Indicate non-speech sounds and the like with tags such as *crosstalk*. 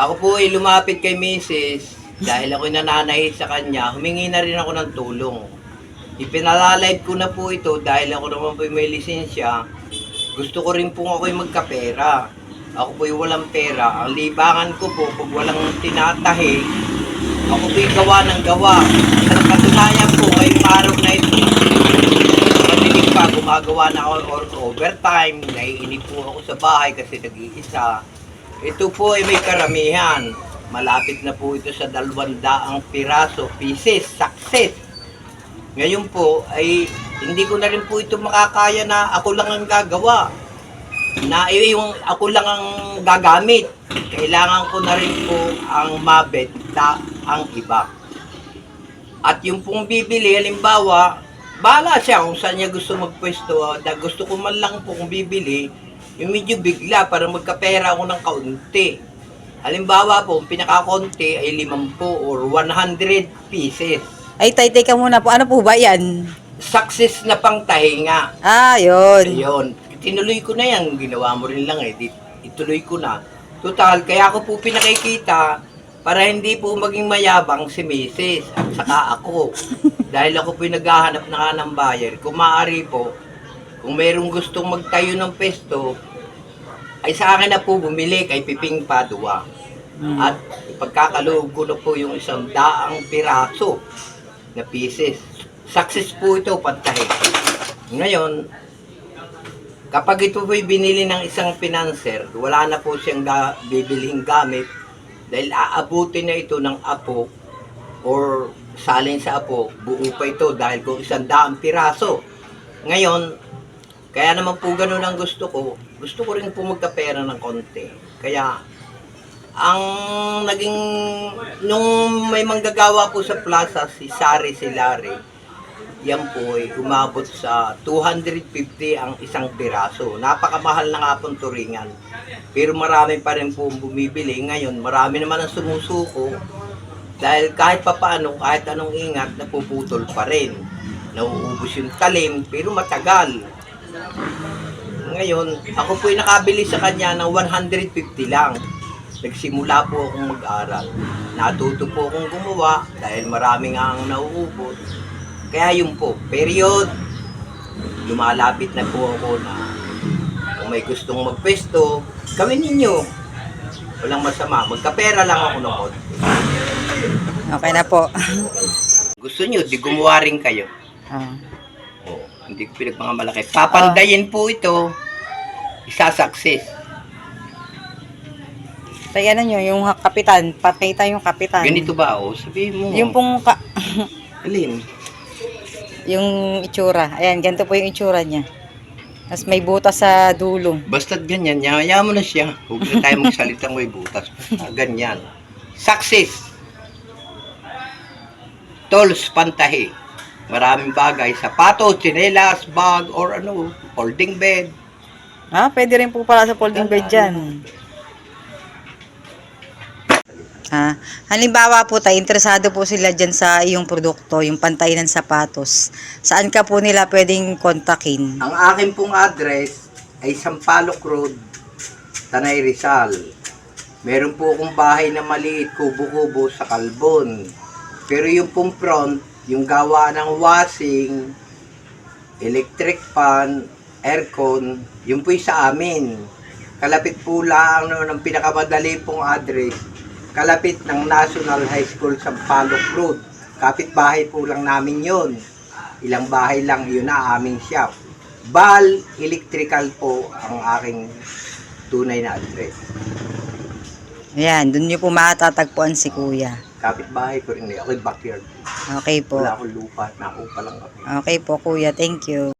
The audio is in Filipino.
Ako po ay lumapit kay Mrs. dahil ako'y nananahi sa kanya, humingi na rin ako ng tulong. Ipinalalive ko na po ito dahil ako naman po may lisensya. Gusto ko rin po ako'y magkapera. Ako po'y walang pera. Ang libangan ko po, pag walang tinatahi, ako po'y gawa ng gawa. Sa katunayan po, ngayong araw na ito, Patinig pa, gumagawa na ako or overtime, naiinip po ako sa bahay kasi nag-iisa. Ito po ay may karamihan. Malapit na po ito sa dalawang piraso, pieces, success. Ngayon po ay hindi ko na rin po ito makakaya na ako lang ang gagawa. Na eh, yung ako lang ang gagamit. Kailangan ko na rin po ang mabenta ang iba. At yung pong bibili, halimbawa, bahala siya kung saan niya gusto magpwesto. ah, Da gusto ko man lang po kung bibili, yung medyo bigla para magkapera ako ng kaunti. Halimbawa po, ang pinakakonti ay 50 or 100 pieces. Ay, tay, teka muna po. Ano po ba yan? Success na pang tahinga. Ah, yun. Ayun. Tinuloy ko na yan. Ginawa mo rin lang eh. Ituloy ko na. Total, kaya ako po pinakikita para hindi po maging mayabang si Mrs. at saka ako. *laughs* Dahil ako po yung naghahanap na ng buyer. Kung maaari po, kung mayroong gustong magtayo ng pesto, ay sa akin na po bumili kay Piping Padua. Hmm. At ipagkakaloob ko na po yung isang daang piraso na pieces. Success po ito, pantahe. Ngayon, kapag ito po'y binili ng isang financer, wala na po siyang ga- bibilhing gamit dahil aabutin na ito ng apo or salin sa apo, buo pa ito dahil kung isang daang piraso. Ngayon, kaya naman po ganun ang gusto ko, gusto ko rin po magkapera ng konti. Kaya, ang naging, nung may manggagawa po sa plaza, si Sari Silari, yan po ay umabot sa 250 ang isang piraso. Napakamahal na nga pong turingan. Pero marami pa rin po bumibili. Ngayon, marami naman ang sumusuko. Dahil kahit papaano, kahit anong ingat, napuputol pa rin. Nauubos yung talim, pero matagal. Ngayon, ako po'y nakabili sa kanya ng 150 lang. Nagsimula po akong mag-aral. Natuto po akong gumawa dahil marami nga ang nauubos. Kaya yun po, period, lumalapit na po ako na kung may gustong magpwesto, gawin ninyo. Walang masama. Magkapera lang ako ng konti. Okay na po. Gusto nyo, di gumawa rin kayo. Ah. Oh, hindi ko pinagmamalaki. Papandayin po ito, isa-success. Tay, ano nyo, yung kapitan. Pakita yung kapitan. Ganito ba o? Sabihin mo. Yung pong, ka- *laughs* Alin? yung itsura. Ayan, ganito po yung itsura niya. Tapos may butas sa dulo. Basta't ganyan, yaya mo na siya. Huwag na tayo magsalitang may butas. Basta ganyan. Success. Tools, pantahi. Maraming bagay. Sapatos, tsinelas, bag, or ano, folding bed. Ah, pwede rin po pala sa folding bed dyan. Ah, halimbawa po tayo, interesado po sila dyan sa iyong produkto, yung pantay ng sapatos. Saan ka po nila pwedeng kontakin? Ang akin pong address ay Sampaloc Road, Tanay Rizal. Meron po akong bahay na maliit, kubo-kubo sa Kalbon. Pero yung pong front, yung gawa ng washing, electric fan, aircon, yun po'y sa amin. Kalapit po lang no, ng pinakamadali pong address, kalapit ng National High School Sampaloc Road. Kapit bahay po lang namin yon. Ilang bahay lang yun na aming shop. Bal Electrical po ang aking tunay na address. Ayan, dun nyo po matatagpuan si kuya. Kapit bahay ko rin. Ako'y backyard. Okay po. Wala akong lupa. Nakuha pa lang kami. Okay po kuya, thank you.